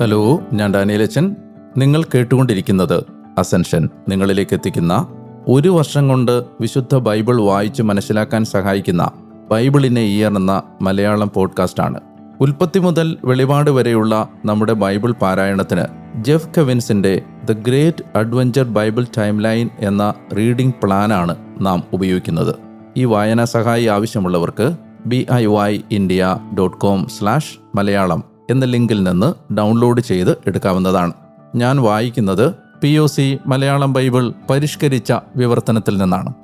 Hello ഞാൻ ഡാനിയലച്ചൻ നിങ്ങൾ കേട്ടുകൊണ്ടിരിക്കുന്നത് അസെൻഷൻ. നിങ്ങളിലേക്ക് എത്തിക്കുന്ന ഒരു വർഷം കൊണ്ട് വിശുദ്ധ ബൈബിൾ വായിച്ച് മനസ്സിലാക്കാൻ സഹായിക്കുന്ന ബൈബിളിനെ ഇയർ എന്ന മലയാളം പോഡ്കാസ്റ്റ് ആണ്. ഉൽപ്പത്തി മുതൽ വെളിപാട് വരെയുള്ള നമ്മുടെ ബൈബിൾ പാരായണത്തിന് Jeff കെവിൻസിന്റെ the great adventure Bible timeline എന്ന റീഡിംഗ് പ്ലാനാണ് നാം ഉപയോഗിക്കുന്നത്. ഈ വായനാ സഹായി ആവശ്യമുള്ളവർക്ക് B I Y India dot com slash Malayalam എന്ന ലിങ്കിൽ നിന്ന് ഡൗൺലോഡ് ചെയ്ത് എടുക്കാവുന്നതാണ്. ഞാൻ വായിക്കുന്നത് P O C Malayalam Bible പരിഷ്കരിച്ച വിവർത്തനത്തിൽ നിന്നാണ്.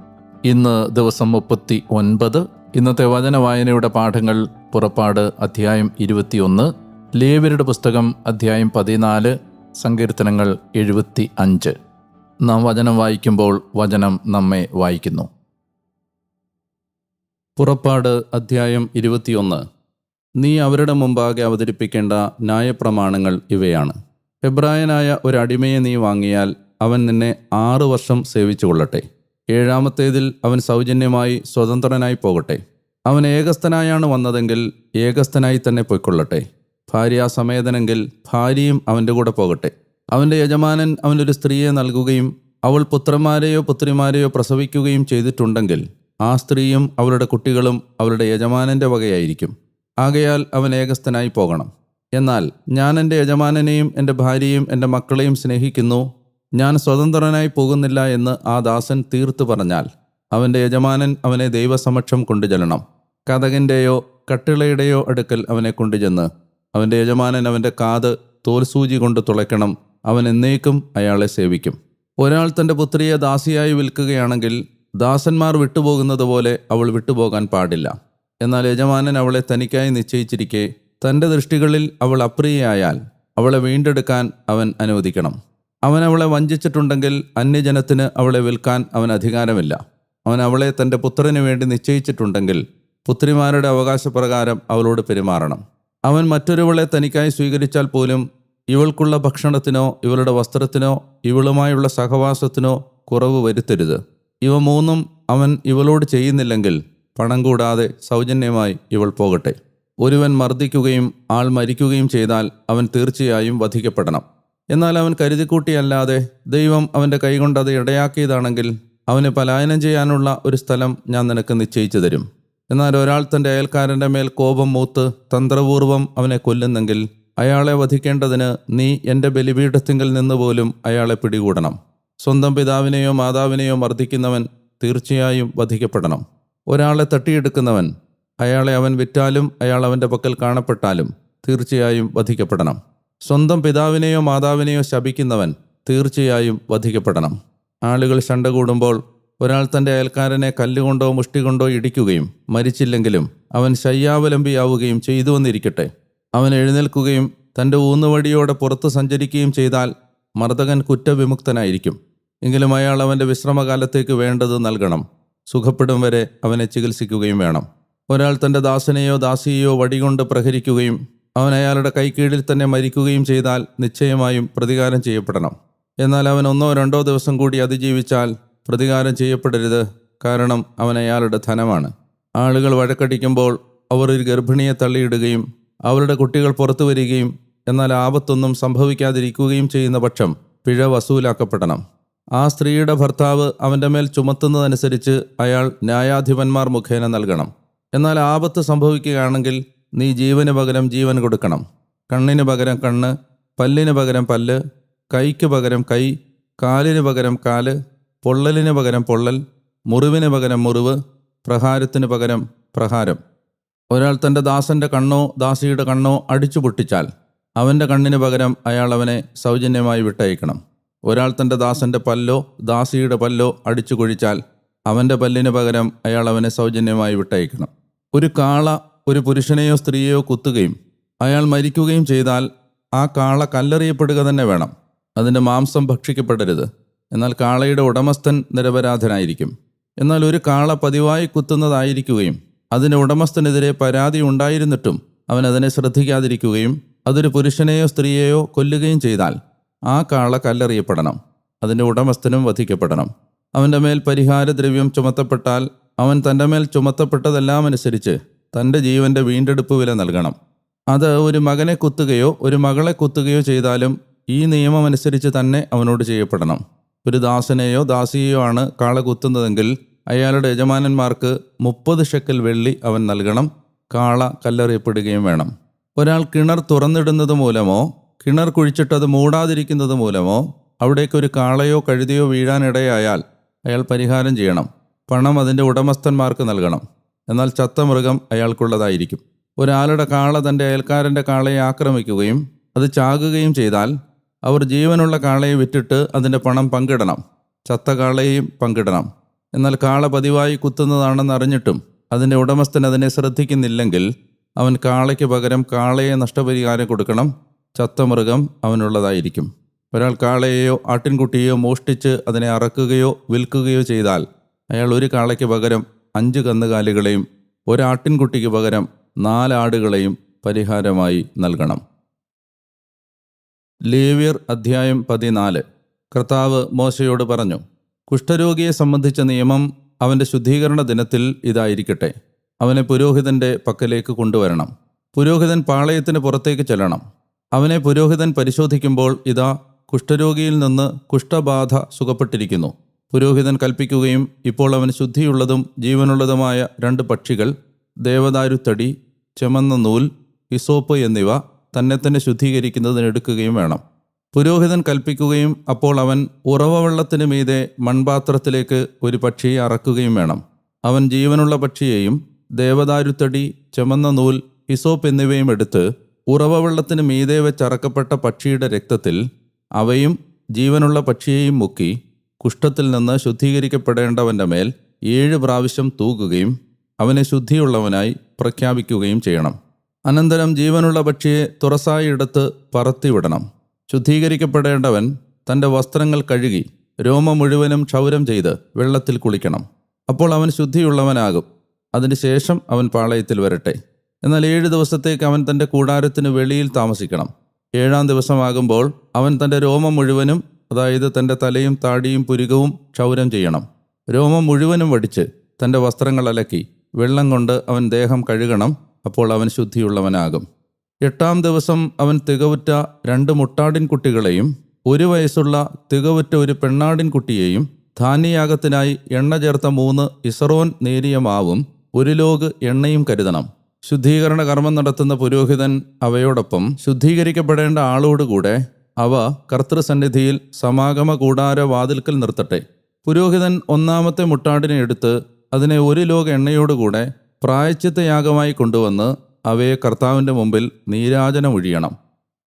ഇന്ന് ദിവസം മുപ്പത്തി ഒൻപത് ഇന്നത്തെ വചന വായനയുടെ പാഠങ്ങൾ പുറപ്പാട് അധ്യായം ഇരുപത്തിയൊന്ന് ലേവരുടെ പുസ്തകം അധ്യായം പതിനാല് സങ്കീർത്തനങ്ങൾ എഴുപത്തി അഞ്ച് നാം വചനം വായിക്കുമ്പോൾ വചനം നമ്മെ വായിക്കുന്നു. പുറപ്പാട് അധ്യായം ഇരുപത്തിയൊന്ന്. നീ അവരുടെ മുമ്പാകെ അവതരിപ്പിക്കേണ്ട ന്യായപ്രമാണങ്ങൾ ഇവയാണ്. എബ്രായനായ അടിമയെ നീ വാങ്ങിയാൽ അവൻ നിന്നെ ആറു വർഷം സേവിച്ചു കൊള്ളട്ടെ ഏഴാമത്തേതിൽ അവൻ സൗജന്യമായി സ്വതന്ത്രനായി പോകട്ടെ. അവൻ ഏകസ്ഥനായാണ് വന്നതെങ്കിൽ ഏകസ്ഥനായി തന്നെ പൊയ്ക്കൊള്ളട്ടെ. ഭാര്യാസമേതനെങ്കിൽ ഭാര്യയും അവന്റെ കൂടെ പോകട്ടെ. അവന്റെ യജമാനൻ അവനൊരു സ്ത്രീയെ നൽകുകയും അവൾ പുത്രന്മാരെയോ പുത്രിമാരെയോ പ്രസവിക്കുകയും ചെയ്തിട്ടുണ്ടെങ്കിൽ ആ സ്ത്രീയും അവളുടെ കുട്ടികളും അവളുടെ യജമാനന്റെ വകയായിരിക്കും. ആകയാൽ അവൻ ഏകസ്ഥനായി പോകണം. എന്നാൽ ഞാൻ എന്റെ യജമാനനെയും എന്റെ ഭാര്യയും എന്റെ മക്കളെയും സ്നേഹിക്കുന്നു. ഞാൻ സ്വതന്ത്രനായി പോകുന്നില്ല എന്ന് ആ ദാസൻ തീർത്തു പറഞ്ഞാൽ അവന്റെ യജമാനൻ അവനെ ദൈവസമക്ഷം കൊണ്ടുചെല്ലണം. കഥകന്റെയോ കട്ടിളയുടെയോ അടുക്കൽ അവനെ കൊണ്ടുചെന്ന് അവന്റെ യജമാനൻ അവന്റെ കാത് തോൽസൂചി കൊണ്ട് തുളയ്ക്കണം. അവൻ എന്നേക്കും അയാളെ സേവിക്കും. ഒരാൾ തന്റെ പുത്രിയെ ദാസിയായി വിൽക്കുകയാണെങ്കിൽ ദാസന്മാർ വിട്ടുപോകുന്നത് പോലെ അവൾ വിട്ടുപോകാൻ പാടില്ല. എന്നാൽ യജമാനൻ അവളെ തനിക്കായി നിശ്ചയിച്ചിരിക്കെ. തന്റെ ദൃഷ്ടികളിൽ അവൾ അപ്രിയയായാൽ അവളെ വീണ്ടെടുക്കാൻ അവൻ അനുവദിക്കണം. അവൻ അവളെ വഞ്ചിച്ചിട്ടുണ്ടെങ്കിൽ അന്യജനത്തിന് അവളെ വിൽക്കാൻ അവൻ അധികാരമില്ല. അവൻ അവളെ തന്റെ പുത്രന് വേണ്ടി നിശ്ചയിച്ചിട്ടുണ്ടെങ്കിൽ പുത്രിമാരുടെ അവകാശപ്രകാരം അവളോട് പെരുമാറണം. അവൻ മറ്റൊരുവളെ തനിക്കായി സ്വീകരിച്ചാൽ പോലും ഇവൾക്കുള്ള ഭക്ഷണത്തിനോ ഇവളുടെ വസ്ത്രത്തിനോ ഇവളുമായുള്ള സഹവാസത്തിനോ കുറവ് വരുത്തരുത്. ഇവ മൂന്നും അവൻ ഇവളോട് ചെയ്യുന്നില്ലെങ്കിൽ പണം കൂടാതെ സൗജന്യമായി ഇവൾ പോകട്ടെ. ഒരുവൻ മർദ്ദിക്കുകയും ആൾ മരിക്കുകയും ചെയ്താൽ അവൻ തീർച്ചയായും വധിക്കപ്പെടണം. എന്നാൽ അവൻ കരുതിക്കൂട്ടിയല്ലാതെ ദൈവം അവന്റെ കൈകൊണ്ട് അത് ഇടയാക്കിയതാണെങ്കിൽ അവന് പലായനം ചെയ്യാനുള്ള ഒരു സ്ഥലം ഞാൻ നിനക്ക് നിശ്ചയിച്ചു തരും. എന്നാൽ ഒരാൾ തന്റെ അയൽക്കാരന്റെ മേൽ കോപം മൂത്ത് തന്ത്രപൂർവം അവനെ കൊല്ലുന്നെങ്കിൽ അയാളെ വധിക്കേണ്ടതിന് നീ എന്റെ ബലിപീഠത്തിങ്കിൽ നിന്ന് പോലും അയാളെ പിടികൂടണം. സ്വന്തം പിതാവിനെയോ മാതാവിനെയോ മർദ്ദിക്കുന്നവൻ തീർച്ചയായും വധിക്കപ്പെടണം. ഒരാളെ തട്ടിയെടുക്കുന്നവൻ അയാളെ അവൻ വിറ്റാലും അയാൾ അവന്റെ പക്കൽ കാണപ്പെട്ടാലും തീർച്ചയായും വധിക്കപ്പെടണം. സ്വന്തം പിതാവിനെയോ മാതാവിനെയോ ശപിക്കുന്നവൻ തീർച്ചയായും വധിക്കപ്പെടണം. ആളുകൾ ശണ്ട കൂടുമ്പോൾ ഒരാൾ തന്റെ അയൽക്കാരനെ കല്ലുകൊണ്ടോ മുഷ്ടി കൊണ്ടോ ഇടിക്കുകയും മരിച്ചില്ലെങ്കിലും അവൻ ശയ്യാവലംബിയാവുകയും ചെയ്തുവെന്നിരിക്കട്ടെ. അവൻ എഴുന്നേൽക്കുകയും തന്റെ ഊന്നുവടിയോടെ പുറത്തു സഞ്ചരിക്കുകയും ചെയ്താൽ മർദ്ദകൻ കുറ്റവിമുക്തനായിരിക്കും. എങ്കിലും അയാൾ അവന്റെ വിശ്രമകാലത്തേക്ക് വേണ്ടത് നൽകണം. സുഖപ്പെടും വരെ അവനെ ചികിത്സിക്കുകയും വേണം. ഒരാൾ തന്റെ ദാസനെയോ ദാസിയെയോ വടികൊണ്ട് പ്രഹരിക്കുകയും അവൻ അയാളുടെ കൈക്കീഴിൽ തന്നെ മരിക്കുകയും ചെയ്താൽ നിശ്ചയമായും പ്രതികാരം ചെയ്യപ്പെടണം. എന്നാൽ അവൻ ഒന്നോ രണ്ടോ ദിവസം കൂടി അതിജീവിച്ചാൽ പ്രതികാരം ചെയ്യപ്പെടരുത്. കാരണം അവൻ അയാളുടെ ധനമാണ്. ആളുകൾ വഴക്കടിക്കുമ്പോൾ അവർ ഒരു ഗർഭിണിയെ തള്ളിയിടുകയും അവരുടെ കുട്ടികൾ പുറത്തു വരികയും എന്നാൽ ആപത്തൊന്നും സംഭവിക്കാതിരിക്കുകയും ചെയ്യുന്ന പക്ഷം പിഴ വസൂലാക്കപ്പെടണം. ആ സ്ത്രീയുടെ ഭർത്താവ് അവന്റെ മേൽ ചുമത്തുന്നതനുസരിച്ച് അയാൾ ന്യായാധിപന്മാർ മുഖേന നൽകണം. എന്നാൽ ആപത്ത് സംഭവിക്കുകയാണെങ്കിൽ നീ ജീവന് പകരം ജീവൻ കൊടുക്കണം. കണ്ണിന് പകരം കണ്ണ് പല്ലിന് പകരം പല്ല് കൈക്ക് പകരം കൈ കാലിന് പകരം കാൽ പൊള്ളലിന് പകരം പൊള്ളൽ മുറിവിന് പകരം മുറിവ് പ്രഹാരത്തിന് പകരം പ്രഹാരം. ഒരാൾ തന്റെ ദാസന്റെ കണ്ണോ ദാസിയുടെ കണ്ണോ അടിച്ചു പൊട്ടിച്ചാൽ അവന്റെ കണ്ണിന് പകരം അയാൾ അവനെ സൗജന്യമായി വിട്ടയക്കണം. ഒരാൾ തന്റെ ദാസന്റെ പല്ലോ ദാസിയുടെ പല്ലോ അടിച്ചു കൊഴിച്ചാൽ അവന്റെ പല്ലിന് പകരം അയാൾ അവനെ സൗജന്യമായി വിട്ടയക്കണം. ഒരു കാള ഒരു പുരുഷനെയോ സ്ത്രീയെയോ കുത്തുകയും അയാൾ മരിക്കുകയും ചെയ്താൽ ആ കാള കല്ലെറിയപ്പെടുക തന്നെ വേണം. അതിന്റെ മാംസം ഭക്ഷിക്കപ്പെടരുത്. എന്നാൽ കാളയുടെ ഉടമസ്ഥൻ നിരപരാധനായിരിക്കും. എന്നാൽ ഒരു കാള പതിവായി കുത്തുന്നതായിരിക്കുകയും അതിന്റെ ഉടമസ്ഥനെതിരെ പരാതി ഉണ്ടായിരുന്നിട്ടും അവൻ അതിനെ ശ്രദ്ധിക്കാതിരിക്കുകയും അതൊരു പുരുഷനെയോ സ്ത്രീയെയോ കൊല്ലുകയും ചെയ്താൽ ആ കാള കല്ലെറിയപ്പെടണം. അതിന്റെ ഉടമസ്ഥനും വധിക്കപ്പെടണം. അവന്റെ മേൽ പരിഹാരദ്രവ്യം ചുമത്തപ്പെട്ടാൽ അവൻ തന്റെ മേൽ ചുമത്തപ്പെട്ടതെല്ലാം അനുസരിച്ച് തന്റെ ജീവന്റെ വീണ്ടെടുപ്പ് വില നൽകണം. അത് ഒരു മകനെ കുത്തുകയോ ഒരു മകളെ കുത്തുകയോ ചെയ്താലും ഈ നിയമം അനുസരിച്ച് തന്നെ അവനോട് ചെയ്യപ്പെടണം. ഒരു ദാസനെയോ ദാസിയെയോ ആണ് കാള കുത്തുന്നതെങ്കിൽ അയാളുടെ യജമാനന്മാർക്ക് മുപ്പത് ഷെക്കൽ വെള്ളി അവൻ നൽകണം. കാള കല്ലെറിയപ്പെടുകയും വേണം. ഒരാൾ കിണർ തുറന്നിടുന്നത് മൂലമോ കിണർ കുഴിച്ചിട്ടത് മൂടാതിരിക്കുന്നത് മൂലമോ അവിടേക്ക് ഒരു കാളയോ കഴുതിയോ വീഴാനിടയായാൽ അയാൾ പരിഹാരം ചെയ്യണം. പണം അതിന്റെ ഉടമസ്ഥന്മാർക്ക് നൽകണം. എന്നാൽ ചത്ത മൃഗം അയാൾക്കുള്ളതായിരിക്കും. ഒരാളുടെ കാള തന്റെ അയൽക്കാരന്റെ കാളയെ ആക്രമിക്കുകയും അത് ചാകുകയും ചെയ്താൽ അവർ ജീവനുള്ള കാളയെ വിറ്റിട്ട് അതിന്റെ പണം പങ്കിടണം. ചത്ത കാളയെയും പങ്കിടണം. എന്നാൽ കാള പതിവായി കുത്തുന്നതാണെന്ന് അറിഞ്ഞിട്ടും അതിന്റെ ഉടമസ്ഥൻ അതിനെ ശ്രദ്ധിക്കുന്നില്ലെങ്കിൽ അവൻ കാളയ്ക്ക് പകരം കാളയെ നഷ്ടപരിഹാരം കൊടുക്കണം. ചത്ത മൃഗം അവനുള്ളതായിരിക്കും. ഒരാൾ കാളയെയോ ആട്ടിൻകുട്ടിയെയോ മോഷ്ടിച്ച് അതിനെ അറക്കുകയോ വിൽക്കുകയോ ചെയ്താൽ അയാൾ ഒരു കാളയ്ക്ക് പകരം അഞ്ച് കന്നുകാലികളെയും ഒരാട്ടിൻകുട്ടിക്ക് പകരം നാലാടുകളെയും പരിഹാരമായി നൽകണം. ലേവ്യർ അധ്യായം പതിനാല്. കർത്താവ് മോശയോട് പറഞ്ഞു കുഷ്ഠരോഗിയെ സംബന്ധിച്ച നിയമം അവന്റെ ശുദ്ധീകരണ ദിനത്തിൽ ഇതായിരിക്കട്ടെ. അവനെ പുരോഹിതന്റെ പക്കലേക്ക് കൊണ്ടുവരണം. പുരോഹിതൻ പാളയത്തിന് പുറത്തേക്ക് ചെല്ലണം. അവനെ പുരോഹിതൻ പരിശോധിക്കുമ്പോൾ ഇതാ കുഷ്ഠരോഗിയിൽ നിന്ന് കുഷ്ഠബാധ സുഖപ്പെട്ടിരിക്കുന്നു. പുരോഹിതൻ കൽപ്പിക്കുകയും ഇപ്പോൾ അവന് ശുദ്ധിയുള്ളതും ജീവനുള്ളതുമായ രണ്ട് പക്ഷികൾ ദേവദാരുത്തടി ചെമന്ന നൂൽ ഇസോപ്പ് എന്നിവ തന്നെ തന്നെ ശുദ്ധീകരിക്കുന്നതിന് എടുക്കുകയും വേണം. പുരോഹിതൻ കൽപ്പിക്കുകയും അപ്പോൾ അവൻ ഉറവവെള്ളത്തിനു മീതെ മൺപാത്രത്തിലേക്ക് ഒരു പക്ഷിയെ അറക്കുകയും വേണം. അവൻ ജീവനുള്ള പക്ഷിയെയും ദേവദാരുത്തടി ചെമന്ന നൂൽ ഇസോപ്പ് എന്നിവയും എടുത്ത് ഉറവവെള്ളത്തിന് മീതെ വെച്ചറക്കപ്പെട്ട പക്ഷിയുടെ രക്തത്തിൽ അവയും ജീവനുള്ള പക്ഷിയെയും മുക്കി കുഷ്ഠത്തിൽ നിന്ന് ശുദ്ധീകരിക്കപ്പെടേണ്ടവന്റെ മേൽ ഏഴ് പ്രാവശ്യം തൂക്കുകയും അവനെ ശുദ്ധിയുള്ളവനായി പ്രഖ്യാപിക്കുകയും ചെയ്യണം. അനന്തരം ജീവനുള്ള പക്ഷിയെ തുറസായി എടുത്ത് പറത്തിവിടണം. ശുദ്ധീകരിക്കപ്പെടേണ്ടവൻ തന്റെ വസ്ത്രങ്ങൾ കഴുകി രോമം മുഴുവനും ക്ഷൗരം ചെയ്ത് വെള്ളത്തിൽ കുളിക്കണം. അപ്പോൾ അവൻ ശുദ്ധിയുള്ളവനാകും. അതിനുശേഷം അവൻ പാളയത്തിൽ വരട്ടെ. എന്നാൽ ഏഴ് ദിവസത്തേക്ക് അവൻ തന്റെ കൂടാരത്തിന് വെളിയിൽ താമസിക്കണം. ഏഴാം ദിവസമാകുമ്പോൾ അവൻ തന്റെ രോമം മുഴുവനും അതായത് തന്റെ തലയും താടിയും പുരുകവും ക്ഷൗരം ചെയ്യണം. രോമം മുഴുവനും വടിച്ച് തന്റെ വസ്ത്രങ്ങൾ അലക്കി വെള്ളം കൊണ്ട് അവൻ ദേഹം കഴുകണം അപ്പോൾ അവൻ ശുദ്ധിയുള്ളവനാകും. എട്ടാം ദിവസം അവൻ തികവുറ്റ രണ്ട് മുട്ടാടിൻ കുട്ടികളെയും ഒരു വയസ്സുള്ള തികവുറ്റ ഒരു പെണ്ണാടിൻ കുട്ടിയെയും ധാന്യയാഗത്തിനായി എണ്ണ ചേർത്ത മൂന്ന് ഇസറോൻ നേരിയ മാവും ഒരു ലോഗ് എണ്ണയും കരുതണം. ശുദ്ധീകരണ കർമ്മം നടത്തുന്ന പുരോഹിതൻ അവയോടൊപ്പം ശുദ്ധീകരിക്കപ്പെടേണ്ട ആളോടുകൂടെ അവ കർത്തൃസന്നിധിയിൽ സമാഗമ കൂടാര വാതിൽക്കൽ നിർത്തട്ടെ. പുരോഹിതൻ ഒന്നാമത്തെ മുട്ടാടിനെ എടുത്ത് അതിനെ ഒരു ലോക എണ്ണയോടുകൂടെ പ്രായച്ചിത്ത യാഗമായി കൊണ്ടുവന്ന് അവയെ കർത്താവിന്റെ മുമ്പിൽ നീരാജനമൊഴിയണം.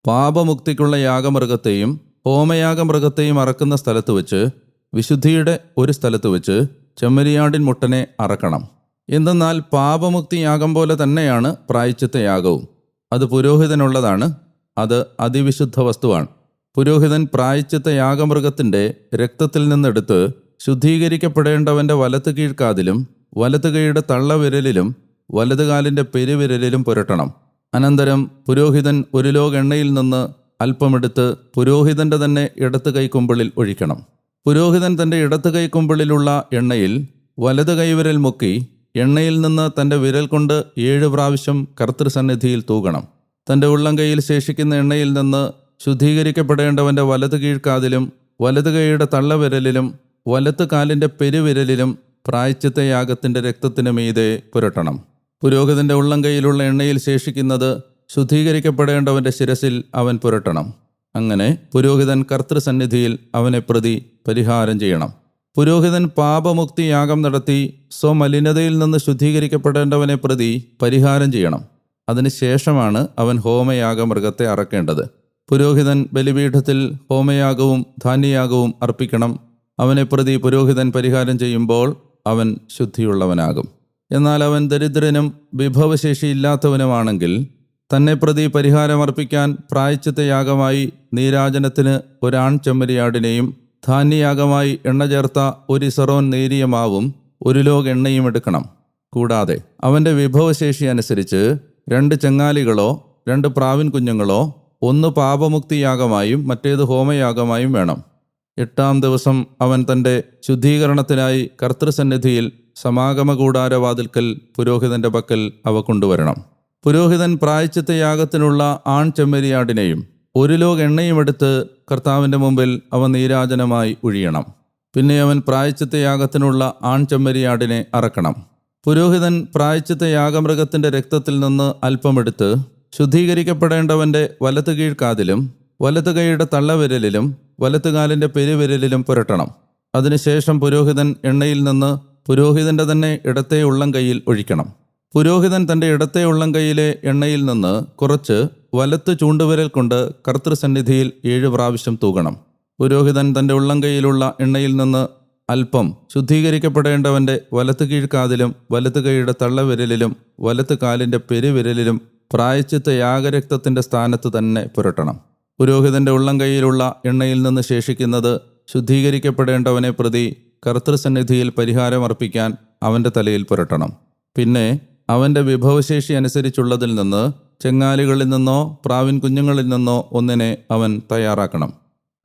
പാപമുക്തിക്കുള്ള യാഗമൃഗത്തെയും ഹോമയാഗമൃഗത്തെയും അറക്കുന്ന സ്ഥലത്ത് വെച്ച് വിശുദ്ധിയുടെ ഒരു സ്ഥലത്ത് വെച്ച് ചെമ്മരിയാടിൻ മുട്ടനെ അറക്കണം. എന്തെന്നാൽ പാപമുക്തി യാഗം പോലെ തന്നെയാണ് പ്രായച്ചിത്ത യാഗവും അത് പുരോഹിതനുള്ളതാണ് അത് അതിവിശുദ്ധ വസ്തുവാണ്. പുരോഹിതൻ പ്രായച്ചിത്ത യാഗമൃഗത്തിന്റെ രക്തത്തിൽ നിന്നെടുത്ത് ശുദ്ധീകരിക്കപ്പെടേണ്ടവന്റെ വലത്ത് കീഴ്ക്കാതിലും വലത്ത് കൈയുടെ തള്ളവിരലിലും വലതുകാലിന്റെ പെരുവിരലിലും പുരട്ടണം. അനന്തരം പുരോഹിതൻ ഒരു ലോക എണ്ണയിൽ നിന്ന് അല്പമെടുത്ത് പുരോഹിതന്റെ തന്നെ ഇടത്ത് കൈക്കുമ്പിളിൽ ഒഴിക്കണം. പുരോഹിതൻ തന്റെ ഇടത്ത് കൈക്കുമ്പിളിലുള്ള എണ്ണയിൽ വലത് കൈവിരൽ മുക്കി എണ്ണയിൽ നിന്ന് തന്റെ വിരൽ കൊണ്ട് ഏഴ് പ്രാവശ്യം കർത്തൃസന്നിധിയിൽ തൂകണം. തന്റെ ഉള്ളംകൈയിൽ ശേഷിക്കുന്ന എണ്ണയിൽ നിന്ന് ശുദ്ധീകരിക്കപ്പെടേണ്ടവന്റെ വലത് കീഴ്ക്കാതിലും വലത് കൈയുടെ തള്ളവിരലിലും വലത്ത് കാലിന്റെ പെരുവിരലിലും പ്രായച്ചിത്ത യാഗത്തിന്റെ രക്തത്തിന് മീതെ പുരട്ടണം. പുരോഹിതന്റെ ഉള്ളംകൈയിലുള്ള എണ്ണയിൽ ശേഷിക്കുന്നത് ശുദ്ധീകരിക്കപ്പെടേണ്ടവന്റെ ശിരസിൽ അവൻ പുരട്ടണം. അങ്ങനെ പുരോഹിതൻ കർത്തൃസന്നിധിയിൽ അവനെ പ്രതി പരിഹാരം ചെയ്യണം. പുരോഹിതൻ പാപമുക്തി യാഗം നടത്തി സ്വമലിനതയിൽ നിന്ന് ശുദ്ധീകരിക്കപ്പെടേണ്ടവനെ പ്രതി പരിഹാരം ചെയ്യണം. അതിനുശേഷമാണ് അവൻ ഹോമയാഗ മൃഗത്തെ അറക്കേണ്ടത്. പുരോഹിതൻ ബലിപീഠത്തിൽ ഹോമയാഗവും ധാന്യയാഗവും അർപ്പിക്കണം. അവനെ പ്രതി പുരോഹിതൻ പരിഹാരം ചെയ്യുമ്പോൾ അവൻ ശുദ്ധിയുള്ളവനാകും. എന്നാൽ അവൻ ദരിദ്രനും വിഭവശേഷിയില്ലാത്തവനുമാണെങ്കിൽ തന്നെ പ്രതി പരിഹാരം അർപ്പിക്കാൻ പ്രായച്ചിത്ത യാഗമായി നീരാജനത്തിന് ഒരാൺ ചെമ്മരിയാടിനെയും ധാന്യയാഗമായി എണ്ണ ചേർത്ത ഒരു ഇസറോൻ നേരിയ മാവും ഒരു ലോക എണ്ണയും എടുക്കണം. കൂടാതെ അവന്റെ വിഭവശേഷി അനുസരിച്ച് രണ്ട് ചെങ്ങാലികളോ രണ്ട് പ്രാവിൻ കുഞ്ഞുങ്ങളോ ഒന്ന് പാപമുക്തിയാഗമായും മറ്റേത് ഹോമയാഗമായും വേണം. എട്ടാം ദിവസം അവൻ തന്റെ ശുദ്ധീകരണത്തിനായി കർത്തൃസന്നിധിയിൽ സമാഗമ കൂടാരവാതിൽക്കൽ പുരോഹിതന്റെ പക്കൽ അവ കൊണ്ടുവരണം. പുരോഹിതൻ പ്രായച്ചിത്ത യാഗത്തിനുള്ള ആൺ ചെമ്മരിയാടിനെയും ഒരു ലോക് എണ്ണയും എടുത്ത് കർത്താവിന്റെ മുമ്പിൽ അവ നീരാജനമായി ഒഴിയണം പിന്നെ അവൻ പ്രായച്ചിത്ത യാഗത്തിനുള്ള ആൺ ചെമ്മരിയാടിനെ അറക്കണം. പുരോഹിതൻ പ്രായച്ചിത്ത യാഗമൃഗത്തിന്റെ രക്തത്തിൽ നിന്ന് അല്പമെടുത്ത് ശുദ്ധീകരിക്കപ്പെടേണ്ടവന്റെ വലത്ത് കീഴ്ക്കാതിലും വലത്ത് കൈയുടെ തള്ളവിരലിലും വലത്തുകാലിന്റെ പെരുവിരലിലും പുരട്ടണം. അതിനുശേഷം പുരോഹിതൻ എണ്ണയിൽ നിന്ന് പുരോഹിതന്റെ തന്നെ ഇടത്തെ ഉള്ളം കൈയിൽ ഒഴിക്കണം. പുരോഹിതൻ തന്റെ ഇടത്തെ ഉള്ളം കൈയിലെ എണ്ണയിൽ നിന്ന് കുറച്ച് വലത്ത് ചൂണ്ടുവിരൽ കൊണ്ട് കർത്തൃസന്നിധിയിൽ ഏഴ് പ്രാവശ്യം തൂകണം. പുരോഹിതൻ തന്റെ ഉള്ളം കൈയിലുള്ള എണ്ണയിൽ നിന്ന് അല്പം ശുദ്ധീകരിക്കപ്പെടേണ്ടവന്റെ വലത്ത് കീഴ്ക്കാതിലും വലത്ത് കൈയുടെ തള്ളവിരലിലും വലത്ത് കാലിന്റെ പെരുവിരലിലും പ്രായച്ചിത്ത യാഗരക്തത്തിന്റെ സ്ഥാനത്ത് തന്നെ പുരട്ടണം. പുരോഹിതന്റെ ഉള്ളം കൈയിലുള്ള എണ്ണയിൽ നിന്ന് ശേഷിക്കുന്നത് ശുദ്ധീകരിക്കപ്പെടേണ്ടവനെ പ്രതി കർത്തൃസന്നിധിയിൽ പരിഹാരം അർപ്പിക്കാൻ അവന്റെ തലയിൽ പുരട്ടണം. പിന്നെ അവന്റെ വിഭവശേഷി അനുസരിച്ചുള്ളതിൽ നിന്ന് ചെങ്ങാലുകളിൽ നിന്നോ പ്രാവിൻ കുഞ്ഞുങ്ങളിൽ നിന്നോ ഒന്നിനെ അവൻ തയ്യാറാക്കണം.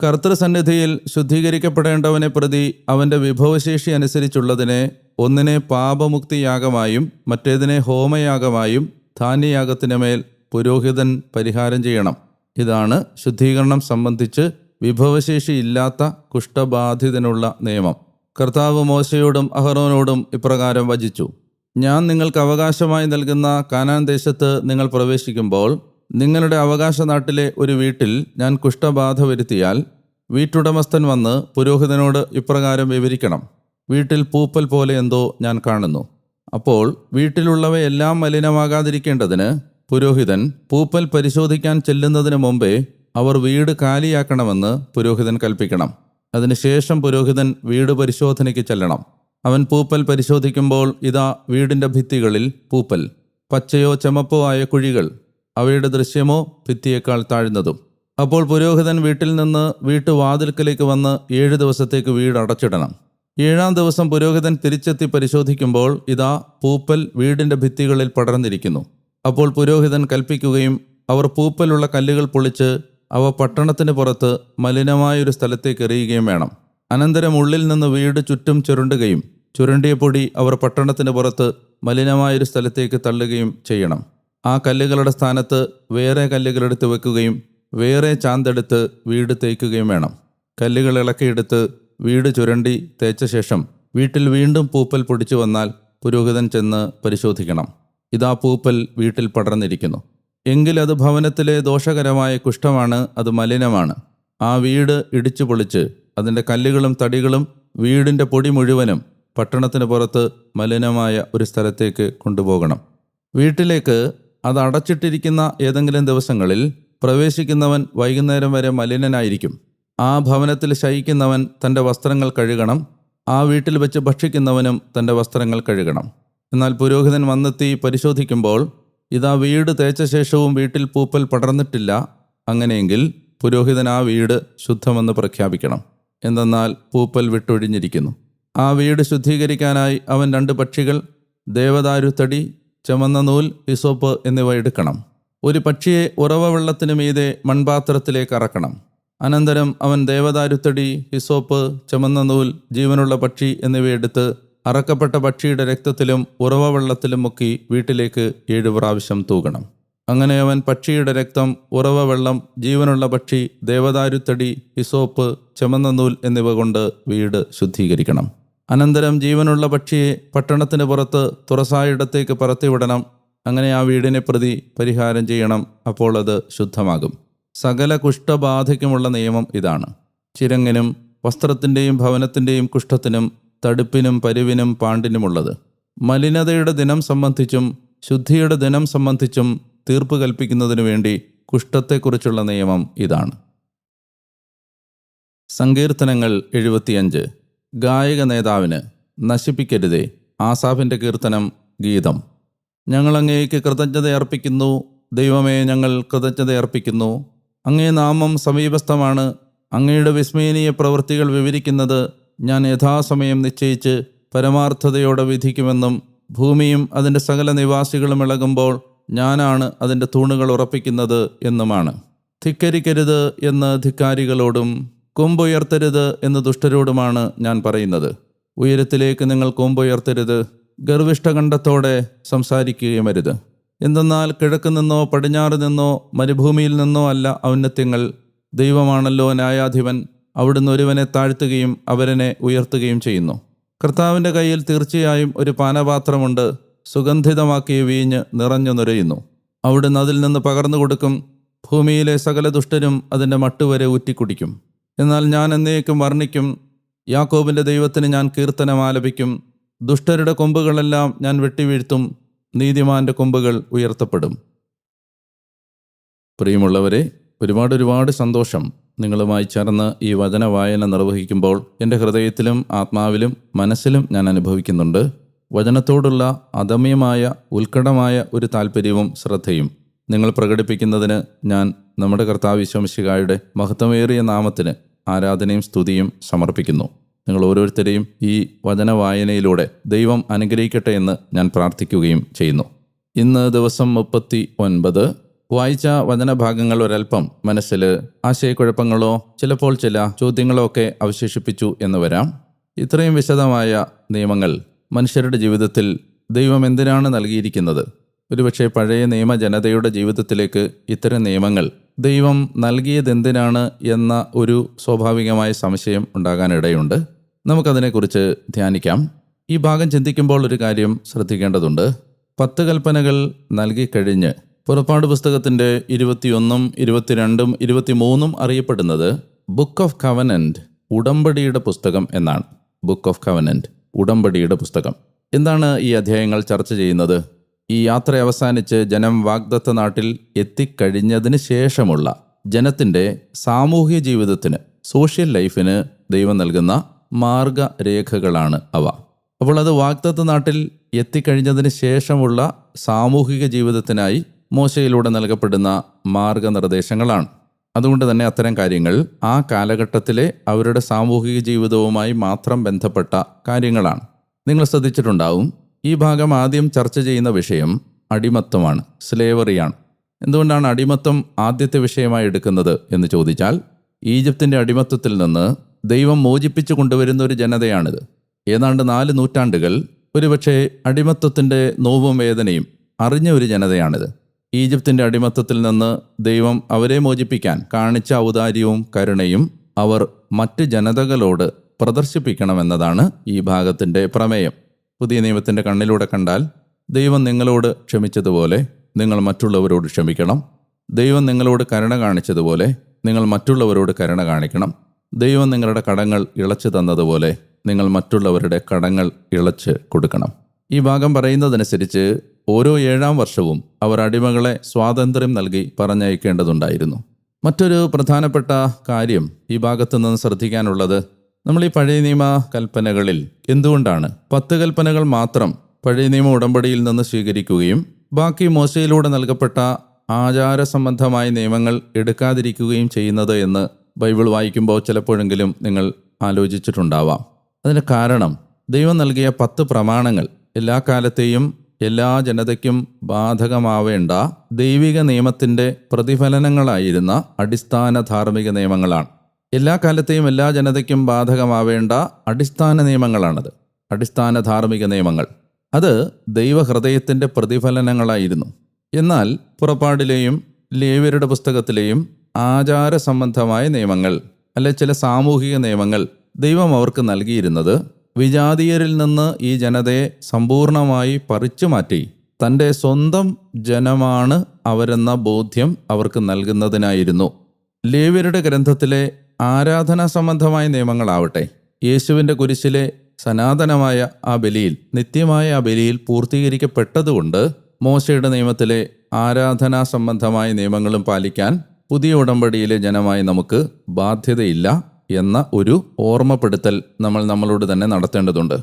കർത്തൃസന്നിധിയിൽ ശുദ്ധീകരിക്കപ്പെടേണ്ടവനെ പ്രതി അവന്റെ വിഭവശേഷി അനുസരിച്ചുള്ളതിനെ ഒന്നിനെ പാപമുക്തിയാഗമായും മറ്റേതിനെ ഹോമയാഗമായും ധാന്യയാഗത്തിന് മേൽ പുരോഹിതൻ പരിഹാരം ചെയ്യണം. ഇതാണ് ശുദ്ധീകരണം സംബന്ധിച്ച് വിഭവശേഷി ഇല്ലാത്ത കുഷ്ഠബാധിതനുള്ള നിയമം. കർത്താവ് മോശയോടും അഹറോനോടും ഇപ്രകാരം വചിച്ചു. ഞാൻ നിങ്ങൾക്ക് അവകാശമായി നൽകുന്ന കാനാൻ ദേശത്ത് നിങ്ങൾ പ്രവേശിക്കുമ്പോൾ നിങ്ങളുടെ അവകാശ നാട്ടിലെ ഒരു വീട്ടിൽ ഞാൻ കുഷ്ഠബാധ വരുത്തിയാൽ വീട്ടുടമസ്ഥൻ വന്ന് പുരോഹിതനോട് ഇപ്രകാരം വിവരിക്കണം വീട്ടിൽ പൂപ്പൽ പോലെ എന്തോ ഞാൻ കാണുന്നു. അപ്പോൾ വീട്ടിലുള്ളവയെല്ലാം മലിനമാകാതിരിക്കേണ്ടതിന് പുരോഹിതൻ പൂപ്പൽ പരിശോധിക്കാൻ ചെല്ലുന്നതിന് മുമ്പേ അവർ വീട് കാലിയാക്കണമെന്ന് പുരോഹിതൻ കൽപ്പിക്കണം. അതിനുശേഷം പുരോഹിതൻ വീട് പരിശോധനയ്ക്ക് ചെല്ലണം. അവൻ പൂപ്പൽ പരിശോധിക്കുമ്പോൾ ഇതാ വീടിന്റെ ഭിത്തികളിൽ പൂപ്പൽ. പച്ചയോ ചമപ്പോ ആയ കുഴികൾ അവയുടെ ദൃശ്യമോ ഭിത്തിയേക്കാൾ താഴ്ന്നതും. അപ്പോൾ പുരോഹിതൻ വീട്ടിൽ നിന്ന് വീട്ടുവാതിൽക്കലേക്ക് വന്ന് ഏഴ് ദിവസത്തേക്ക് വീട് അടച്ചിടണം. ഏഴാം ദിവസം പുരോഹിതൻ തിരിച്ചെത്തി പരിശോധിക്കുമ്പോൾ ഇതാ പൂപ്പൽ വീടിന്റെ ഭിത്തികളിൽ പടർന്നിരിക്കുന്നു. അപ്പോൾ പുരോഹിതൻ കൽപ്പിക്കുകയും അവർ പൂപ്പലുള്ള കല്ലുകൾ പൊളിച്ച് അവ പട്ടണത്തിന് പുറത്ത് മലിനമായൊരു സ്ഥലത്തേക്ക് എറിയുകയും വേണം. അനന്തരം ഉള്ളിൽ നിന്ന് വീട് ചുറ്റും ചുരുണ്ടുകയും ചുരുണ്ടിയ പൊടി അവർ പട്ടണത്തിന് പുറത്ത് മലിനമായൊരു സ്ഥലത്തേക്ക് തള്ളുകയും ചെയ്യണം. ആ കല്ലുകളുടെ സ്ഥാനത്ത് വേറെ കല്ലുകളെടുത്ത് വെക്കുകയും വേറെ ചാന്തെടുത്ത് വീട് തേക്കുകയും വേണം. കല്ലുകൾ ഇളക്കിയെടുത്ത് വീട് ചുരണ്ടി തേച്ച ശേഷം വീട്ടിൽ വീണ്ടും പൂപ്പൽ പൊടിച്ചു വന്നാൽ പുരോഹിതൻ ചെന്ന് പരിശോധിക്കണം. ഇതാ പൂപ്പൽ വീട്ടിൽ പടർന്നിരിക്കുന്നു. എങ്കിൽ അത് ഭവനത്തിലെ ദോഷകരമായ കുഷ്ഠമാണ് അത് മലിനമാണ്. ആ വീട് ഇടിച്ചു പൊളിച്ച് അതിന്റെ കല്ലുകളും തടികളും വീടിന്റെ പൊടി മുഴുവനും പട്ടണത്തിന് പുറത്ത് മലിനമായ ഒരു സ്ഥലത്തേക്ക് കൊണ്ടുപോകണം. വീട്ടിലേക്ക് അത് അടച്ചിട്ടിരിക്കുന്ന ഏതെങ്കിലും ദിവസങ്ങളിൽ പ്രവേശിക്കുന്നവൻ വൈകുന്നേരം വരെ മലിനനായിരിക്കും. ആ ഭവനത്തിൽ ശയിക്കുന്നവൻ തന്റെ വസ്ത്രങ്ങൾ കഴുകണം. ആ വീട്ടിൽ വെച്ച് ഭക്ഷിക്കുന്നവനും തന്റെ വസ്ത്രങ്ങൾ കഴുകണം. എന്നാൽ പുരോഹിതൻ വന്നെത്തി പരിശോധിക്കുമ്പോൾ ഇതാ വീട് തേച്ച ശേഷവും വീട്ടിൽ പൂപ്പൽ പടർന്നിട്ടില്ല. അങ്ങനെയെങ്കിൽ പുരോഹിതൻ ആ വീട് ശുദ്ധമെന്ന് പ്രഖ്യാപിക്കണം. എന്തെന്നാൽ പൂപ്പൽ വിട്ടൊഴിഞ്ഞിരിക്കുന്നു. ആ വീട് ശുദ്ധീകരിക്കാനായി അവൻ രണ്ട് പക്ഷികൾ ദേവദാരുത്തടി ചുമന്ന നൂൽ ഹിസോപ്പ് എന്നിവ എടുക്കണം. ഒരു പക്ഷിയെ ഉറവ വെള്ളത്തിനു മീതെ മൺപാത്രത്തിലേക്ക് അറക്കണം. അനന്തരം അവൻ ദേവദാരുത്തടി ഹിസോപ്പ് ചുമന്ന നൂൽ ജീവനുള്ള പക്ഷി എന്നിവയെടുത്ത് അറക്കപ്പെട്ട പക്ഷിയുടെ രക്തത്തിലും ഉറവ വെള്ളത്തിലും മുക്കി വീട്ടിലേക്ക് ഏഴു പ്രാവശ്യം തൂകണം. അങ്ങനെ അവൻ പക്ഷിയുടെ രക്തം ഉറവ വെള്ളം ജീവനുള്ള പക്ഷി ദേവദാരുത്തടി ഹിസോപ്പ് ചുമന്ന നൂൽ എന്നിവ കൊണ്ട് വീട് ശുദ്ധീകരിക്കണം. അനന്തരം ജീവനുള്ള പക്ഷിയെ പട്ടണത്തിന് പുറത്ത് തുറസായിടത്തേക്ക് പറത്തിവിടണം. അങ്ങനെ ആ വീടിനെ പ്രതി പരിഹാരം ചെയ്യണം. അപ്പോൾ അത് ശുദ്ധമാകും. സകല കുഷ്ഠബാധയ്ക്കുമുള്ള നിയമം ഇതാണ്. ചിരങ്ങനും വസ്ത്രത്തിന്റെയും ഭവനത്തിന്റെയും കുഷ്ഠത്തിനും തടുപ്പിനും പരിവിനും പാണ്ടിനുമുള്ളത്. മലിനതയുടെ ദിനം സംബന്ധിച്ചും ശുദ്ധിയുടെ ദിനം സംബന്ധിച്ചും തീർപ്പ് കൽപ്പിക്കുന്നതിനു വേണ്ടി കുഷ്ഠത്തെക്കുറിച്ചുള്ള നിയമം ഇതാണ്. സങ്കീർത്തനങ്ങൾ എഴുപത്തിയഞ്ച്. ഗായക നേതാവിന് നശിപ്പിക്കരുതേ. ആസാഫിന്റെ കീർത്തനം ഗീതം. ഞങ്ങൾ അങ്ങേക്ക് കൃതജ്ഞത അർപ്പിക്കുന്നു ദൈവമേ ഞങ്ങൾ കൃതജ്ഞത അർപ്പിക്കുന്നു അങ്ങേ നാമം സമീപസ്ഥമാണ്. അങ്ങയുടെ വിസ്മയനീയ പ്രവൃത്തികൾ വിവരിക്കുന്നത് ഞാൻ യഥാസമയം നിശ്ചയിച്ച് പരമാർത്ഥതയോടെ വിധിക്കുമെന്നും ഭൂമിയും അതിന്റെ സകല നിവാസികളും ഇളകുമ്പോൾ ഞാനാണ് അതിന്റെ തൂണുകൾ ഉറപ്പിക്കുന്നത് എന്നുമാണ്. ധിക്കരിക്കരുത് എന്ന് ധിക്കാരികളോടും കൊമ്പുയർത്തരുത് എന്ന് ദുഷ്ടരോടുമാണ് ഞാൻ പറയുന്നത്. ഉയരത്തിലേക്ക് നിങ്ങൾ കൊമ്പുയർത്തരുത് ഗർവിഷ്ഠകണ്ഠത്തോടെ സംസാരിക്കുകയുമരുത് എന്തെന്നാൽ കിഴക്ക് നിന്നോ പടിഞ്ഞാറ് നിന്നോ മരുഭൂമിയിൽ നിന്നോ അല്ല ഔന്നത്യങ്ങൾ. ദൈവമാണല്ലോ ന്യായാധിപൻ അവിടുന്ന് ഒരുവനെ താഴ്ത്തുകയും അവരനെ ഉയർത്തുകയും ചെയ്യുന്നു. കർത്താവിന്റെ കയ്യിൽ തീർച്ചയായും ഒരു പാനപാത്രമുണ്ട്. സുഗന്ധിതമാക്കിയ വീഞ്ഞ് നിറഞ്ഞു നിറയുന്നു അവിടുന്ന് അതിൽ നിന്ന് പകർന്നു കൊടുക്കും. ഭൂമിയിലെ സകല ദുഷ്ടരും അതിന്റെ മട്ടുവരെ ഊറ്റിക്കുടിക്കും. എന്നാൽ ഞാൻ എന്നേക്കും വർണിക്കും. യാക്കോബിന്റെ ദൈവത്തിന് ഞാൻ കീർത്തനം ആലപിക്കും. ദുഷ്ടരുടെ കൊമ്പുകളെല്ലാം ഞാൻ വെട്ടിവീഴ്ത്തും. നീതിമാന്റെ കൊമ്പുകൾ ഉയർത്തപ്പെടും. പ്രിയമുള്ളവരെ ഒരുപാട് ഒരുപാട് സന്തോഷം നിങ്ങളുമായി ചേർന്ന് ഈ വചന വായന നിർവഹിക്കുമ്പോൾ എന്റെ ഹൃദയത്തിലും ആത്മാവിലും മനസ്സിലും ഞാൻ അനുഭവിക്കുന്നുണ്ട്. വചനത്തോടുള്ള അദമ്യമായ ഉത്കടമായ ഒരു താല്പര്യവും ശ്രദ്ധയും നിങ്ങൾ പ്രകടിപ്പിക്കുന്നതിന് ഞാൻ നമ്മുടെ കർത്താവ് വിശ്വംശികായുടെ മഹത്വമേറിയ നാമത്തിന് ആരാധനയും സ്തുതിയും സമർപ്പിക്കുന്നു. നിങ്ങൾ ഓരോരുത്തരെയും ഈ വചന വായനയിലൂടെ ദൈവം അനുഗ്രഹിക്കട്ടെ എന്ന് ഞാൻ പ്രാർത്ഥിക്കുകയും ചെയ്യുന്നു. ഇന്ന് ദിവസം മുപ്പത്തി ഒൻപത് വായിച്ച വചനഭാഗങ്ങൾ ഒരൽപ്പം മനസ്സിൽ ആശയക്കുഴപ്പങ്ങളോ ചിലപ്പോൾ ചില ചോദ്യങ്ങളോ ഒക്കെ അവശേഷിപ്പിച്ചു എന്ന് വരാം. ഇത്രയും വിശദമായ നിയമങ്ങൾ മനുഷ്യരുടെ ജീവിതത്തിൽ ദൈവം എന്തിനാണ് നൽകിയിരിക്കുന്നത്? ഒരുപക്ഷെ പഴയ നിയമ ജനതയുടെ ജീവിതത്തിലേക്ക് ഇത്തരം നിയമങ്ങൾ ദൈവം നൽകിയതെന്തിനാണ് എന്ന ഒരു സ്വാഭാവികമായ സംശയം ഉണ്ടാകാനിടയുണ്ട്. നമുക്കതിനെക്കുറിച്ച് ധ്യാനിക്കാം. ഈ ഭാഗം ചിന്തിക്കുമ്പോൾ ഒരു കാര്യം ശ്രദ്ധിക്കേണ്ടതുണ്ട്. പത്ത് കൽപ്പനകൾ നൽകിക്കഴിഞ്ഞ് പുറപ്പാട് പുസ്തകത്തിന്റെ ഇരുപത്തിയൊന്നും ഇരുപത്തിരണ്ടും ഇരുപത്തിമൂന്നും അറിയപ്പെടുന്നത് ബുക്ക് ഓഫ് കവനന്റ് ഉടമ്പടിയുടെ പുസ്തകം എന്നാണ്. ബുക്ക് ഓഫ് കവനന്റ് ഉടമ്പടിയുടെ പുസ്തകം. എന്താണ് ഈ അധ്യായങ്ങൾ ചർച്ച ചെയ്യുന്നത്? ഈ യാത്ര അവസാനിച്ച് ജനം വാഗ്ദത്ത നാട്ടിൽ എത്തിക്കഴിഞ്ഞതിന് ശേഷമുള്ള ജനത്തിന്റെ സാമൂഹ്യ ജീവിതത്തിന് സോഷ്യൽ ലൈഫിന് ദൈവം നൽകുന്ന മാർഗരേഖകളാണ് അവ. അപ്പോൾ അത് വാഗ്ദത്ത നാട്ടിൽ എത്തിക്കഴിഞ്ഞതിന് ശേഷമുള്ള സാമൂഹിക ജീവിതത്തിനായി മോശയിലൂടെ നൽകപ്പെടുന്ന മാർഗനിർദ്ദേശങ്ങളാണ്. അതുകൊണ്ട് തന്നെ അത്തരം കാര്യങ്ങൾ ആ കാലഘട്ടത്തിലെ അവരുടെ സാമൂഹിക ജീവിതവുമായി മാത്രം ബന്ധപ്പെട്ട കാര്യങ്ങളാണ്. നിങ്ങൾ ശ്രദ്ധിച്ചിട്ടുണ്ടാവും ഈ ഭാഗം ആദ്യം ചർച്ച ചെയ്യുന്ന വിഷയം അടിമത്തമാണ് സ്ലേവറിയാണ്. എന്തുകൊണ്ടാണ് അടിമത്തം ആദ്യത്തെ വിഷയമായി എടുക്കുന്നത് എന്ന് ചോദിച്ചാൽ ഈജിപ്തിന്റെ അടിമത്തത്തിൽ നിന്ന് ദൈവം മോചിപ്പിച്ചു കൊണ്ടുവരുന്ന ഒരു ജനതയാണിത്. ഏതാണ്ട് നാല് നൂറ്റാണ്ടുകൾ ഒരുപക്ഷെ അടിമത്തത്തിന്റെ നോവും വേദനയും അറിഞ്ഞ ഒരു ജനതയാണിത്. ഈജിപ്തിന്റെ അടിമത്തത്തിൽ നിന്ന് ദൈവം അവരെ മോചിപ്പിക്കാൻ കാണിച്ച ഔദാര്യവും കരുണയും അവർ മറ്റ് ജനതകളോട് പ്രദർശിപ്പിക്കണമെന്നതാണ് ഈ ഭാഗത്തിന്റെ പ്രമേയം. പുതിയ നിയമത്തിന്റെ കണ്ണിലൂടെ കണ്ടാൽ ദൈവം നിങ്ങളോട് ക്ഷമിച്ചതുപോലെ നിങ്ങൾ മറ്റുള്ളവരോട് ക്ഷമിക്കണം. ദൈവം നിങ്ങളോട് കരുണ കാണിച്ചതുപോലെ നിങ്ങൾ മറ്റുള്ളവരോട് കരുണ കാണിക്കണം. ദൈവം നിങ്ങളുടെ കടങ്ങൾ ഇളച്ചു തന്നതുപോലെ നിങ്ങൾ മറ്റുള്ളവരുടെ കടങ്ങൾ ഇളച്ച് കൊടുക്കണം. ഈ ഭാഗം പറയുന്നതനുസരിച്ച് ഓരോ ഏഴാം വർഷവും അവർ അടിമകളെ സ്വാതന്ത്ര്യം നൽകി പറഞ്ഞയക്കേണ്ടതുണ്ടായിരുന്നു. മറ്റൊരു പ്രധാനപ്പെട്ട കാര്യം ഈ ഭാഗത്തു നിന്ന് ശ്രദ്ധിക്കാനുള്ളത് നമ്മൾ ഈ പഴയ നിയമ കൽപ്പനകളിൽ എന്തുകൊണ്ടാണ് പത്ത് കൽപ്പനകൾ മാത്രം പഴയ നിയമ ഉടമ്പടിയിൽ നിന്ന് സ്വീകരിക്കുകയും ബാക്കി മോശയിലൂടെ നൽകപ്പെട്ട ആചാര സംബന്ധമായ നിയമങ്ങൾ എടുക്കാതിരിക്കുകയും ചെയ്യുന്നത് എന്ന് ബൈബിൾ വായിക്കുമ്പോൾ ചിലപ്പോഴെങ്കിലും നിങ്ങൾ ആലോചിച്ചിട്ടുണ്ടാവാം. അതിന് കാരണം ദൈവം നൽകിയ പത്ത് പ്രമാണങ്ങൾ എല്ലാ കാലത്തെയും എല്ലാ ജനതയ്ക്കും ബാധകമാവേണ്ട ദൈവിക നിയമത്തിന്റെ പ്രതിഫലനങ്ങളായിരുന്ന അടിസ്ഥാന ധാർമ്മിക നിയമങ്ങളാണ്. എല്ലാ കാലത്തെയും എല്ലാ ജനതയ്ക്കും ബാധകമാവേണ്ട അടിസ്ഥാന നിയമങ്ങളാണത്. അടിസ്ഥാന ധാർമ്മിക നിയമങ്ങൾ. അത് ദൈവഹൃദയത്തിന്റെ പ്രതിഫലനങ്ങളായിരുന്നു. എന്നാൽ പുറപ്പാടിലെയും ലേവ്യരുടെ പുസ്തകത്തിലെയും ആചാര സംബന്ധമായ നിയമങ്ങൾ അല്ലെ ചില സാമൂഹിക നിയമങ്ങൾ ദൈവം അവർക്ക് നൽകിയിരുന്നത് വിജാതീയരിൽ നിന്ന് ഈ ജനതയെ സമ്പൂർണമായി പറിച്ചു മാറ്റി. തന്റെ സ്വന്തം ജനമാണ് അവരെന്ന ബോധ്യം അവർക്ക് നൽകുന്നതിനായിരുന്നു. ലേവ്യരുടെ ഗ്രന്ഥത്തിലെ ആരാധനാ സംബന്ധമായ നിയമങ്ങളാവട്ടെ യേശുവിന്റെ കുരിശിലെ സനാതനമായ ആ ബലിയിൽ നിത്യമായ ആ ബലിയിൽ പൂർത്തീകരിക്കപ്പെട്ടതുകൊണ്ട് മോശയുടെ നിയമത്തിലെ ആരാധനാ സംബന്ധമായ നിയമങ്ങളും പാലിക്കാൻ പുതിയ ഉടമ്പടിയിലെ ജനമായി നമുക്ക് ബാധ്യതയില്ല. എന്ന ഒരു ഓർമ്മപ്പെടുത്തൽ നമ്മൾ നമ്മളോട് തന്നെ നടത്തേണ്ടതുണ്ട്.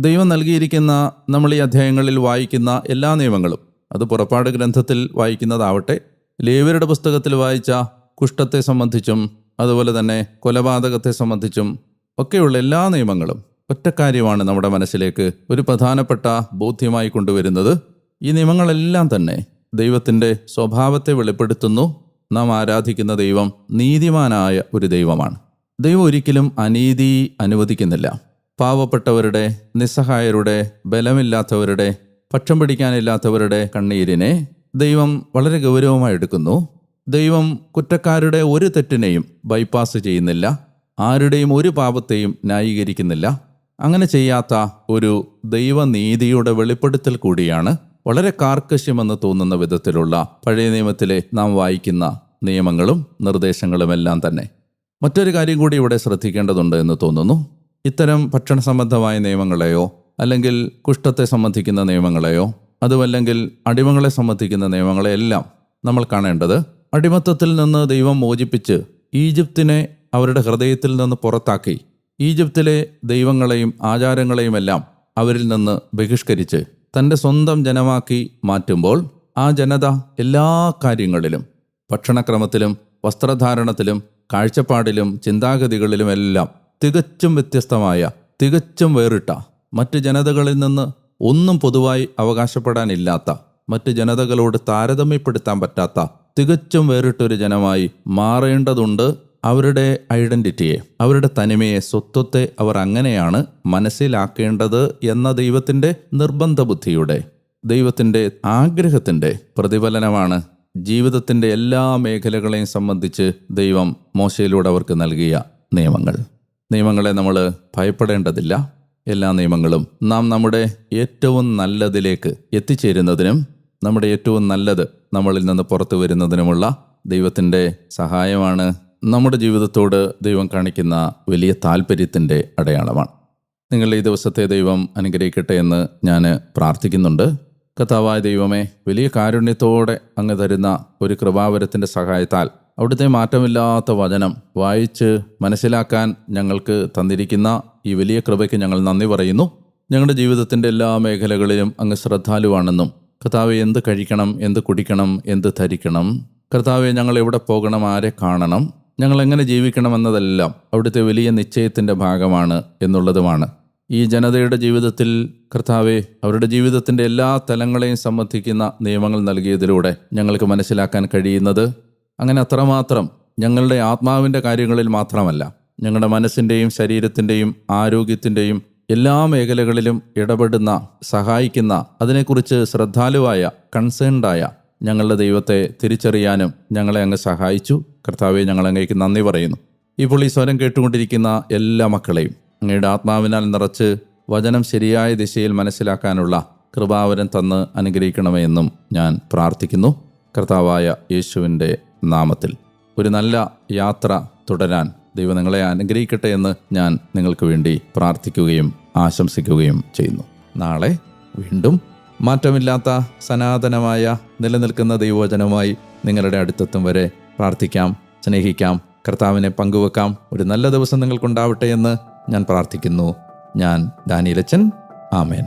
ദൈവം നൽകിയിരിക്കുന്ന നമ്മൾ ഈ അധ്യായങ്ങളിൽ വായിക്കുന്ന എല്ലാ നിയമങ്ങളും അത് പുറപ്പാട് ഗ്രന്ഥത്തിൽ വായിക്കുന്നതാവട്ടെ ലേവരുടെ പുസ്തകത്തിൽ വായിച്ച കുഷ്ഠത്തെ സംബന്ധിച്ചും അതുപോലെ തന്നെ കൊലപാതകത്തെ സംബന്ധിച്ചും ഒക്കെയുള്ള എല്ലാ നിയമങ്ങളും ഒറ്റ കാര്യമാണ് നമ്മുടെ മനസ്സിലേക്ക് ഒരു പ്രധാനപ്പെട്ട ബോധ്യമായി കൊണ്ടുവരുന്നത്. ഈ നിയമങ്ങളെല്ലാം തന്നെ ദൈവത്തിന്റെ സ്വഭാവത്തെ വെളിപ്പെടുത്തുന്നു. നാം ആരാധിക്കുന്ന ദൈവം നീതിമാനായ ഒരു ദൈവമാണ്. ദൈവം ഒരിക്കലും അനീതി അനുവദിക്കുന്നില്ല. പാവപ്പെട്ടവരുടെ നിസ്സഹായരുടെ ബലമില്ലാത്തവരുടെ പക്ഷം പിടിക്കാനില്ലാത്തവരുടെ കണ്ണീരിനെ ദൈവം വളരെ ഗൗരവമായി എടുക്കുന്നു. ദൈവം കുറ്റക്കാരുടെ ഒരു തെറ്റിനെയും ബൈപ്പാസ് ചെയ്യുന്നില്ല. ആരുടെയും ഒരു പാപത്തെയും ന്യായീകരിക്കുന്നില്ല. അങ്ങനെ ചെയ്യാത്ത ഒരു ദൈവനീതിയുടെ വെളിപ്പെടുത്തൽ കൂടിയാണ് വളരെ കാർക്കശ്യമെന്ന് തോന്നുന്ന വിധത്തിലുള്ള പഴയ നിയമത്തിലെ നാം വായിക്കുന്ന നിയമങ്ങളും നിർദ്ദേശങ്ങളുമെല്ലാം തന്നെ. മറ്റൊരു കാര്യം കൂടി ഇവിടെ ശ്രദ്ധിക്കേണ്ടതുണ്ട് എന്ന് തോന്നുന്നു. ഇത്തരം ഭക്ഷണ സംബന്ധമായ നിയമങ്ങളെയോ അല്ലെങ്കിൽ കുഷ്ഠത്തെ സംബന്ധിക്കുന്ന നിയമങ്ങളെയോ അതുമല്ലെങ്കിൽ അടിമകളെ സംബന്ധിക്കുന്ന നിയമങ്ങളെയെല്ലാം നമ്മൾ കാണേണ്ടത് അടിമത്തത്തിൽ നിന്ന് ദൈവം മോചിപ്പിച്ച് ഈജിപ്തിനെ അവരുടെ ഹൃദയത്തിൽ നിന്ന് പുറത്താക്കി ഈജിപ്തിലെ ദൈവങ്ങളെയും ആചാരങ്ങളെയും എല്ലാം അവരിൽ നിന്ന് ബഹിഷ്കരിച്ച് തന്റെ സ്വന്തം ജനമാക്കി മാറ്റുമ്പോൾ ആ ജനത എല്ലാ കാര്യങ്ങളിലും ഭക്ഷണക്രമത്തിലും വസ്ത്രധാരണത്തിലും കാഴ്ചപ്പാടിലും ചിന്താഗതികളിലുമെല്ലാം തികച്ചും വ്യത്യസ്തമായ തികച്ചും വേറിട്ട മറ്റ് ജനതകളിൽ നിന്ന് ഒന്നും പൊതുവായി അവകാശപ്പെടാനില്ലാത്ത മറ്റ് ജനതകളോട് താരതമ്യപ്പെടുത്താൻ പറ്റാത്ത തികച്ചും വേറിട്ടൊരു ജനമായി മാറേണ്ടതുണ്ട് അവരുടെ ഐഡന്റിറ്റിയെ അവരുടെ തനിമയെ സ്വത്വത്തെ അവർ അങ്ങനെയാണ് മനസ്സിലാക്കേണ്ടത് എന്ന ദൈവത്തിന്റെ നിർബന്ധ ബുദ്ധിയുടെ ദൈവത്തിന്റെ ആഗ്രഹത്തിന്റെ പ്രതിഫലനമാണ് ജീവിതത്തിന്റെ എല്ലാ മേഖലകളെയും സംബന്ധിച്ച് ദൈവം മോശയിലൂടെ അവർക്ക് നൽകിയ നിയമങ്ങൾ. നിയമങ്ങളെ നമ്മൾ ഭയപ്പെടേണ്ടതില്ല. എല്ലാ നിയമങ്ങളും നാം നമ്മുടെ ഏറ്റവും നല്ലതിലേക്ക് എത്തിച്ചേരുന്നതിനും നമ്മുടെ ഏറ്റവും നല്ലത് നമ്മളിൽ നിന്ന് പുറത്തു വരുന്നതിനുമുള്ള ദൈവത്തിന്റെ സഹായമാണ് നമ്മുടെ ജീവിതത്തോട് ദൈവം കാണിക്കുന്ന വലിയ താല്പര്യത്തിന്റെ അടയാളമാണ്. നിങ്ങളുടെ ഈ ദിവസത്തെ ദൈവം അനുഗ്രഹിക്കട്ടെ എന്ന് ഞാൻ പ്രാർത്ഥിക്കുന്നുണ്ട്. കഥാവായ ദൈവമേ വലിയ കാരുണ്യത്തോടെ അങ്ങ് തരുന്ന ഒരു കൃപാവരത്തിന്റെ സഹായത്താൽ അവിടുത്തെ മാറ്റമില്ലാത്ത വചനം വായിച്ച് മനസ്സിലാക്കാൻ ഞങ്ങൾക്ക് തന്നിരിക്കുന്ന ഈ വലിയ കൃപയ്ക്ക് ഞങ്ങൾ നന്ദി പറയുന്നു. ഞങ്ങളുടെ ജീവിതത്തിന്റെ എല്ലാ മേഖലകളിലും അങ്ങ് ശ്രദ്ധാലുവാണെന്നും കർത്താവ് എന്ത് കഴിക്കണം എന്ത് കുടിക്കണം എന്ത് ധരിക്കണം കർത്താവെ ഞങ്ങൾ എവിടെ പോകണം ആരെ കാണണം ഞങ്ങൾ എങ്ങനെ ജീവിക്കണം എന്നതെല്ലാം അവിടുത്തെ വലിയ നിശ്ചയത്തിന്റെ ഭാഗമാണ് എന്നുള്ളതുമാണ്. ഈ ജനതയുടെ ജീവിതത്തിൽ കർത്താവെ അവരുടെ ജീവിതത്തിന്റെ എല്ലാ തലങ്ങളെയും സംബന്ധിക്കുന്ന നിയമങ്ങൾ നൽകിയതിലൂടെ ഞങ്ങൾക്ക് മനസ്സിലാക്കാൻ കഴിയുന്നത് അങ്ങനെ അത്രമാത്രം ഞങ്ങളുടെ ആത്മാവിന്റെ കാര്യങ്ങളിൽ മാത്രമല്ല ഞങ്ങളുടെ മനസ്സിന്റെയും ശരീരത്തിന്റെയും ആരോഗ്യത്തിന്റെയും എല്ലാ മേഖലകളിലും ഇടപെടുന്ന സഹായിക്കുന്ന അതിനെക്കുറിച്ച് ശ്രദ്ധാലുവായ കൺസേൺഡായ ഞങ്ങളുടെ ദൈവത്തെ തിരിച്ചറിയാനും ഞങ്ങളെ അങ്ങ് സഹായിച്ചു. കർത്താവെ ഞങ്ങൾ അങ്ങേക്ക് നന്ദി പറയുന്നു. ഇപ്പോൾ ഈ സ്വരം കേട്ടുകൊണ്ടിരിക്കുന്ന എല്ലാ മക്കളെയും അങ്ങയുടെ ആത്മാവിനാൽ നിറച്ച് വചനം ശരിയായ ദിശയിൽ മനസ്സിലാക്കാനുള്ള കൃപാവരം തന്ന് അനുഗ്രഹിക്കണമേ എന്നും ഞാൻ പ്രാർത്ഥിക്കുന്നു. കർത്താവായ യേശുവിന്റെ നാമത്തിൽ ഒരു നല്ല യാത്ര തുടരാൻ ദൈവം നിങ്ങളെ അനുഗ്രഹിക്കട്ടെ എന്ന് ഞാൻ നിങ്ങൾക്ക് വേണ്ടി പ്രാർത്ഥിക്കുകയും ആശംസിക്കുകയും ചെയ്യുന്നു. നാളെ വീണ്ടും മാറ്റമില്ലാത്ത സനാതനമായ നിലനിൽക്കുന്ന ദൈവവചനവുമായി നിങ്ങളുടെ അടുത്തെത്തും വരെ പ്രാർത്ഥിക്കാം സ്നേഹിക്കാം കർത്താവിനെ പങ്കുവെക്കാം. ഒരു നല്ല ദിവസം നിങ്ങൾക്കുണ്ടാവട്ടെ എന്ന് ഞാൻ പ്രാർത്ഥിക്കുന്നു. ഞാൻ ദാനിയിലച്ചൻ. ആമേൻ.